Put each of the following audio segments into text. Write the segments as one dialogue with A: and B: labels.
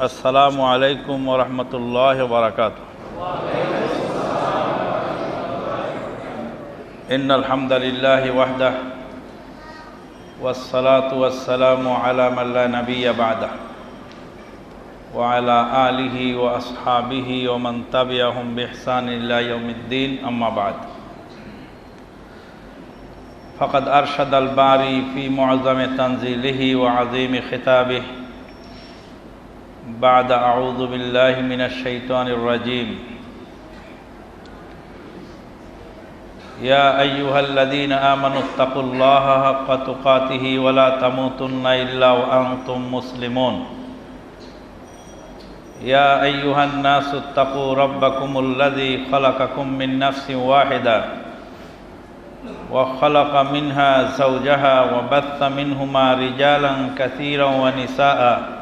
A: السلام عليكم ورحمة الله وبركاته. إن الحمد لله وحده والصلاة والسلام على من لا نبي بعده وعلى آله وأصحابه ومن تبعهم بإحسان إلى يوم الدين أما بعد. فقد أرشد الباري في معظم تنزيله وعظيم خطابه بعد أعوذ بالله من الشيطان الرجيم. يا أيها الذين آمنوا اتقوا الله حق تقاته ولا تموتن إلا وأنتم مسلمون. يا أيها الناس اتقوا ربكم الذي خلقكم من نفس واحدة وخلق منها زوجها وبث منهما رجالا كثيرا ونساء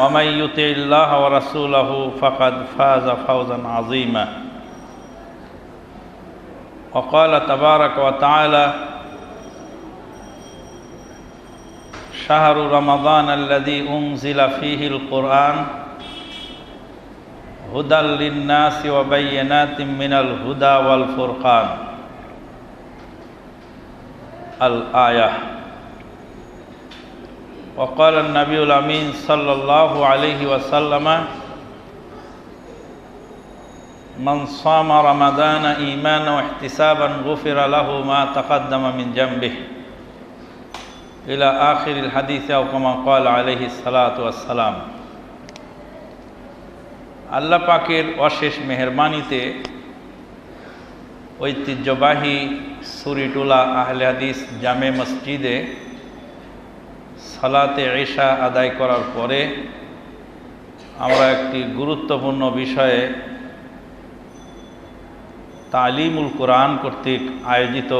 A: ومن يطع الله ورسوله فقد فاز فوزا عظيما. وقال تبارك وتعالى شهر رمضان الذي أنزل فيه القرآن هدى للناس وبينات من الهدى والفرقان. الآية. وقال النبي الأمين صلى الله عليه وسلم من صام رمضان إيمانا واحتسابا غفر له ما تقدم من جنبه إلى آخر الحديث أو كما قال عليه الصلاة والسلام আল্লাহ পাকের অশেষ মেহরবানিতে ঐতিহ্যবাহী সুরিটুলা আহলে হাদিস জামে মসজিদে সালাতে এশা আদায় করার পরে আমরা একটি গুরুত্বপূর্ণ বিষয়ে তালিমুল কোরআন কর্তৃক আয়োজিত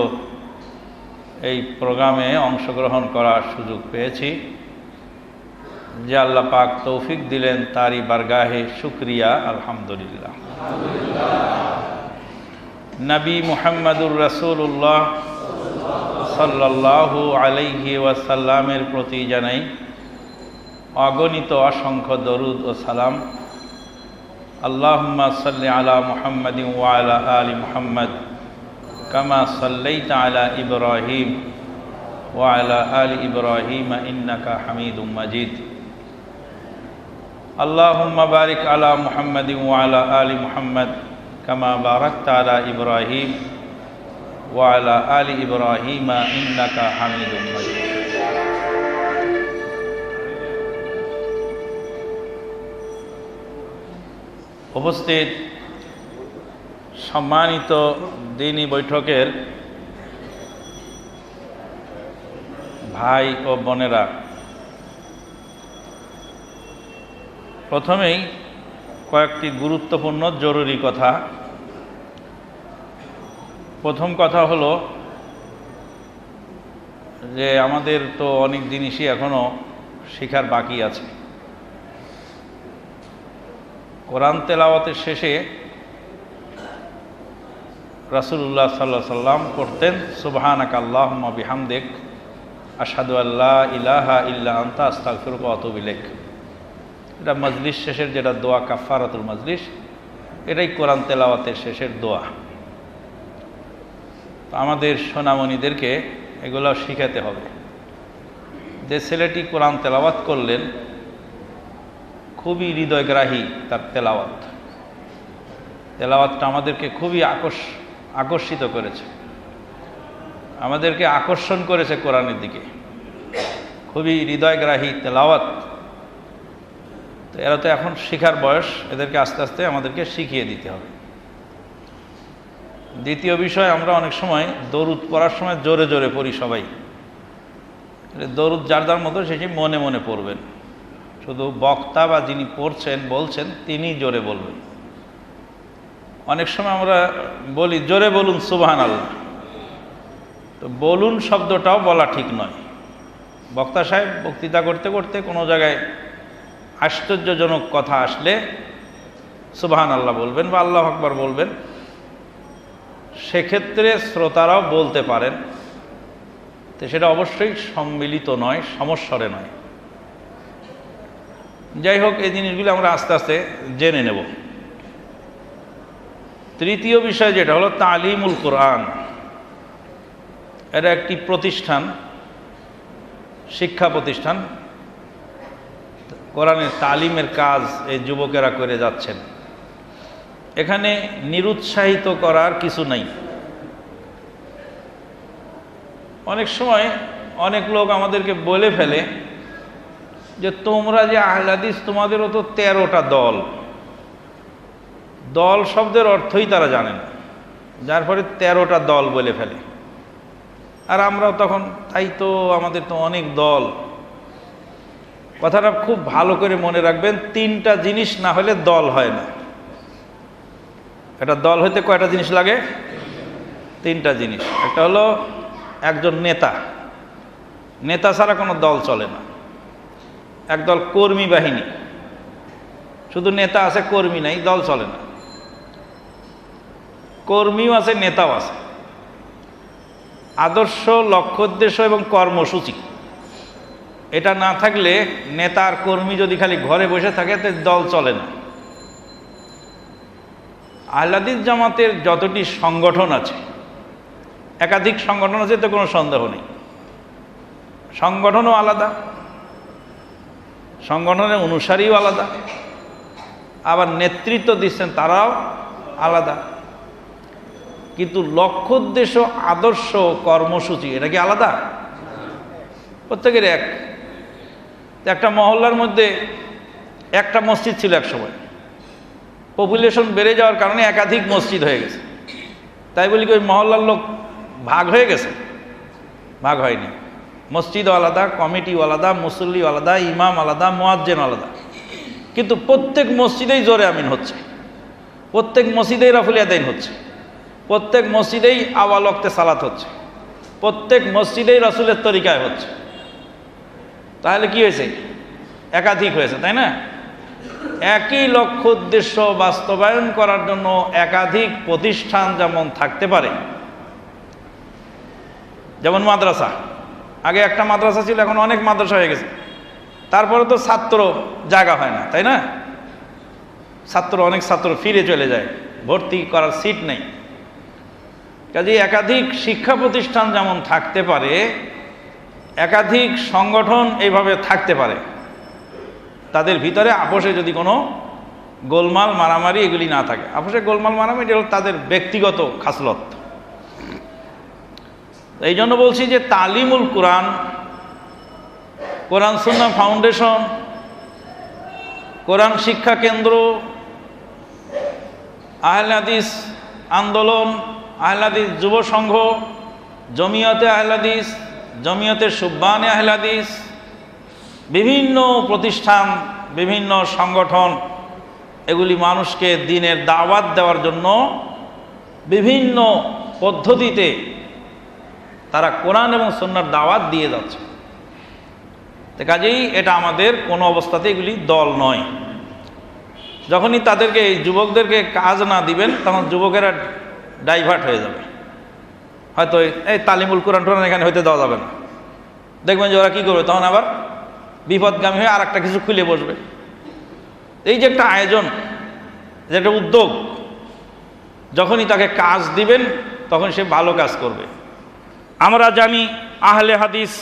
A: এই প্রোগ্রামে অংশগ্রহণ করার সুযোগ পেয়েছি। যে আল্লাহ পাক তৌফিক দিলেন তারই বারগাহে শুক্রিয়া আলহামদুলিল্লাহ। নবী মুহাম্মদুর রসুল্লাহ সাল্লাল্লাহু আলাইহি ওয়াসাল্লামের প্রতি জানাই অগণিত অসংখ্য দরুদ ও সালাম আল্লাহুম্মা সাল্লি আলা মুহাম্মাদিন ওয়া আলা আলি মুহাম্মদ কামা সাল্লাইতা আলা ইব্রাহিম ওয়া আলা আলি ইব্রাহিম ইন্নাকা হামিদুম মাজিদ আল্লাহুম্মা বারিক আলা মুহাম্মাদিন ওয়া আলা আলি মুহাম্মদ কামা বারাকতা আলা ইব্রাহিম وعلى آل إبراهيم إنك حميد مجيد উপস্থিত সম্মানিত দিনী বৈঠকের ভাই ও বোনেরা প্রথমেই কয়েকটি গুরুত্বপূর্ণ জরুরি কথা প্রথম কথা হলো যে আমাদের তো অনেক জিনিসই এখনও শেখার বাকি আছে। কোরআন তেলাওয়াতের শেষে রাসুল্লাহ সাল্লাহ সাল্লাম করতেন সুবাহানাক আল্লাহ বিহামদেক আসাদু আল্লাহ ইলাহা ইল্লা আন্তা আস্তাকফিরুক অতবিলেক এটা মজলিস শেষের যেটা দোয়া কাফারাতুল মজলিস, এটাই কোরআন তেলাওয়াতের শেষের দোয়া। আমাদের সোনামণিদেরকে এগুলো শিখাতে হবে। যে ছেলেটি কোরআন তেলাওয়াত করলেন, খুবই হৃদয়গ্রাহী তার তেলাওয়াত। তেলাওয়াতটা আমাদেরকে খুবই আকর্ষ, আকর্ষিত করেছে। আমাদেরকে আকর্ষণ করেছে কোরআনের দিকে। খুবই হৃদয়গ্রাহী তেলাওয়াত। তো এরা তো এখন শিখার বয়স, এদেরকে আস্তে আস্তে আমাদেরকে শিখিয়ে দিতে হবে। দ্বিতীয় বিষয়, আমরা অনেক সময় দরুদ পড়ার সময় জোরে জোরে পড়ি সবাই। দরুদ যার যার মতো, সে মনে মনে পড়বেন। শুধু বক্তা বা যিনি পড়ছেন, বলছেন, তিনি জোরে বলবেন। অনেক সময় আমরা বলি, জোরে বলুন সুবাহান আল্লাহ তো বলুন শব্দটাও বলা ঠিক নয়। বক্তা সাহেব বক্তৃতা করতে করতে কোনো জায়গায় আশ্চর্যজনক কথা আসলে সুবাহান আল্লাহ বলবেন বা আল্লাহ আকবর বলবেন। সেক্ষেত্রে শ্রোতারাও বলতে পারেন। তো সেটা অবশ্যই সম্মিলিত নয়, সমস্বরে নয়। যাই হোক, এই জিনিসগুলো আমরা আস্তে আস্তে জেনে নেব। তৃতীয় বিষয় যেটা হলো তালিমুল কোরআন। এটা একটি প্রতিষ্ঠান, শিক্ষা প্রতিষ্ঠান। কোরআনের তালিমের কাজ এই যুবকেরা করে যাচ্ছেন। এখানে নিরুৎসাহিত করার কিছু নাই। অনেক সময় অনেক লোক আমাদেরকে বলে ফেলে যে, তোমরা যে আহলাদিস তোমাদেরও তো তেরোটা দল। দল শব্দের অর্থই তারা জানেন যার ফলে তেরোটা দল বলে ফেলে। আর আমরাও তখন, তাই তো আমাদের তো অনেক দল। কথাটা খুব ভালো করে মনে রাখবেন, তিনটা জিনিস না হলে দল হয় না। একটা দল হইতে কয়টা জিনিস লাগে? তিনটা জিনিস। একটা হলো একজন নেতা। নেতা ছাড়া কোনো দল চলে না। একদল কর্মী বাহিনী। শুধু নেতা আছে, কর্মী নাই, দল চলে না। কর্মীও আছে, নেতাও আছে। আদর্শ, লক্ষ্য, উদ্দেশ্য এবং কর্মসূচি। এটা না থাকলে নেতার কর্মী যদি খালি ঘরে বসে থাকে, তো দল চলে না। আহ্লাদিস জামাতের যতটি সংগঠন আছে, একাধিক সংগঠন আছে তো কোনো সন্দেহ নেই। সংগঠনও আলাদা, সংগঠনের অনুসারীও আলাদা, আবার নেতৃত্ব দিচ্ছেন তারাও আলাদা। কিন্তু লক্ষ্য উদ্দেশ্য, আদর্শ কর্মসূচি, এটা কি আলাদা? প্রত্যেকের এক। একটা মহল্লার মধ্যে একটা মসজিদ ছিল এক সময়। পপুলেশন বেড়ে যাওয়ার কারণে একাধিক মসজিদ হয়ে গেছে। তাই বলি ওই মহল্লার লোক ভাগ হয়ে গেছে? ভাগ হয়নি। মসজিদও আলাদা কমিটি আলাদা, মুসল্লি আলাদা, ইমাম আলাদা, মোয়াজ্জেন আলাদা। কিন্তু প্রত্যেক মসজিদেই জোরে আমিন হচ্ছে। প্রত্যেক মসজিদেই রাফুলিয়া দেন হচ্ছে। প্রত্যেক মসজিদেই আওয়ালক্তে সালাত হচ্ছে। প্রত্যেক মসজিদেই রসুলের তরিকায় হচ্ছে। তাহলে কি হয়েছে? একাধিক হয়েছে, তাই না? একই লক্ষ্য উদ্দেশ্য বাস্তবায়ন করার জন্য একাধিক প্রতিষ্ঠান যেমন থাকতে পারে। যেমন মাদ্রাসা। আগে একটা মাদ্রাসা ছিল, এখন অনেক মাদ্রাসা হয়ে গেছে। তারপরে তো ছাত্র জায়গা হয় না, তাই না? ছাত্র, অনেক ছাত্র ফিরে চলে যায়। ভর্তি করার সিট নেই। কাজে একাধিক শিক্ষা প্রতিষ্ঠান যেমন থাকতে পারে, একাধিক সংগঠন এইভাবে থাকতে পারে। তাদের ভিতরে আপোষে যদি কোনো গোলমাল মারামারি এগুলি না থাকে। আপোষে গোলমাল মারামারি হল তাদের ব্যক্তিগত খাসলত। এই জন্য বলছি যে তালিমুল কোরআন কোরআন সুন্না ফাউন্ডেশন, কোরআন শিক্ষা কেন্দ্র আহলাদিস আন্দোলন আহলাদিস যুব সংঘ, জমিয়তে আহলাদিস জমিয়তে সুব্বানে আহলাদিস বিভিন্ন প্রতিষ্ঠান, বিভিন্ন সংগঠন, এগুলি মানুষকে দিনের দাওয়াত দেওয়ার জন্য বিভিন্ন পদ্ধতিতে তারা কোরআন এবং সন্ন্যার দাওয়াত দিয়ে যাচ্ছে। তো কাজেই এটা আমাদের কোনো অবস্থাতে এগুলি দল নয়। যখনই তাদেরকে, এই যুবকদেরকে কাজ না দিবেন, তখন যুবকেরা ডাইভার্ট হয়ে যাবে। হয়তো এই তালিমুল কোরআন টোরআন এখানে হইতে দেওয়া যাবে না। দেখবেন যে ওরা কী করবে, তখন আবার বিপদগামী হয়ে আর একটা কিছু খুলে বসবে। এই যে একটা আয়োজন, যে একটা উদ্যোগ, যখনই তাকে কাজ দিবেন, তখন সে ভালো কাজ করবে। আমরা জানি আহলে হাদিস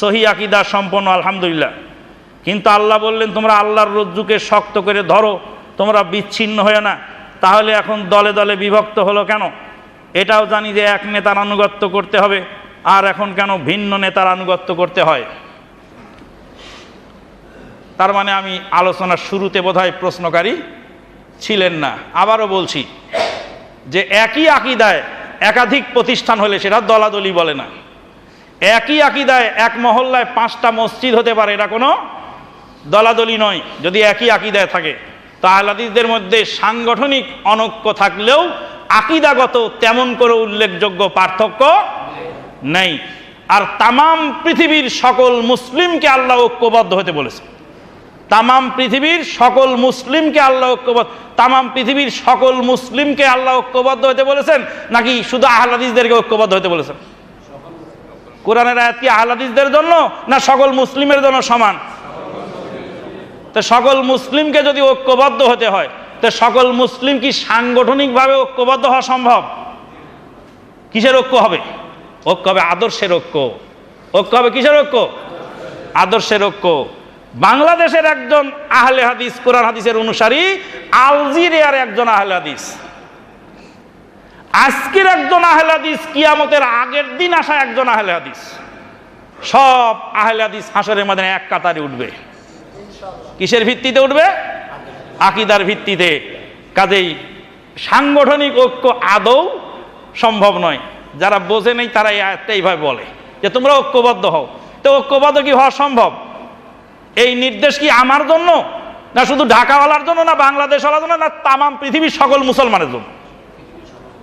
A: সহি আকিদা সম্পন্ন, আলহামদুলিল্লাহ। কিন্তু আল্লাহ বললেন, তোমরা আল্লাহর রজ্জুকে শক্ত করে ধরো, তোমরা বিচ্ছিন্ন হয়ে না। তাহলে এখন দলে দলে বিভক্ত হলো কেন? এটাও জানি যে এক নেতার আনুগত্য করতে হবে, আর এখন কেন ভিন্ন নেতার আনুগত্য করতে হয়? তার মানে আমি আলোচনার শুরুতে বোধহয় প্রশ্নকারী ছিলেন না। আবারও বলছি যে একই আকিদায় একাধিক প্রতিষ্ঠান হলে সেটা দলাদলি বলে না। একই আকিদায় এক মহল্লায় পাঁচটা মসজিদ হতে পারে, এটা কোনো দলাদলি নয়। যদি একই আকিদায় থাকে, তো আহলাদিসদের মধ্যে সাংগঠনিক অনৈক্য থাকলেও আকিদাগত তেমন করে উল্লেখযোগ্য পার্থক্য নেই। আর তামাম পৃথিবীর সকল মুসলিমকে আল্লাহ ঐক্যবদ্ধ হতে বলেছে। তামাম পৃথিবীর সকল মুসলিমকে আল্লাহ ঐক্যবদ্ধ তামাম পৃথিবীর সকল মুসলিমকে আল্লাহ ঐক্যবদ্ধ হতে বলেছেন, নাকি শুধু আহলাদিসদেরকে ঐক্যবদ্ধ হতে বলেছেন? কোরআনের আয়াত কি আহলাদিসদের জন্য, না সকল মুসলিমের জন্য সমান? তো সকল মুসলিমকে যদি ঐক্যবদ্ধ হতে হয়, তো সকল মুসলিম কি সাংগঠনিকভাবে ঐক্যবদ্ধ হওয়া সম্ভব? কিসের ঐক্য হবে? ঐক্য হবে আদর্শের ঐক্য। ঐক্য হবে কিসের ঐক্য? আদর্শের ঐক্য। বাংলাদেশের একজন আহলে হাদিস, কোরআন হাদিসের অনুসারী, আলজেরিয়ার একজন আহলে হাদিস। আজকের একজন আহলে হাদিস, কিয়ামতের আগের দিন আসা একজন আহলে হাদিস। সব আহলে হাদিস হাসরের মধ্যে এক কাতারে উঠবে। কিসের ভিত্তিতে উঠবে? আকিদার ভিত্তিতে। কাজেই সাংগঠনিক ঐক্য আদৌ সম্ভব নয়। যারা বোঝে নেই, তারা এইভাবে বলে যে তোমরা ঐক্যবদ্ধ হও। তো ঐক্যবদ্ধ কি হওয়া সম্ভব? এই নির্দেশ কি আমার জন্য? না শুধু ঢাকাওয়ালার জন্য, না বাংলাদেশওয়ালার জন্য, না তামাম পৃথিবীর সকল মুসলমানের জন্য?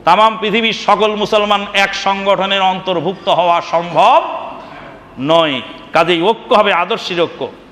A: তামাম পৃথিবীর সকল মুসলমান এক সংগঠনের অন্তর্ভুক্ত হওয়া সম্ভব নয়। কাজেই ঐক্য হবে, আদর্শের ঐক্য।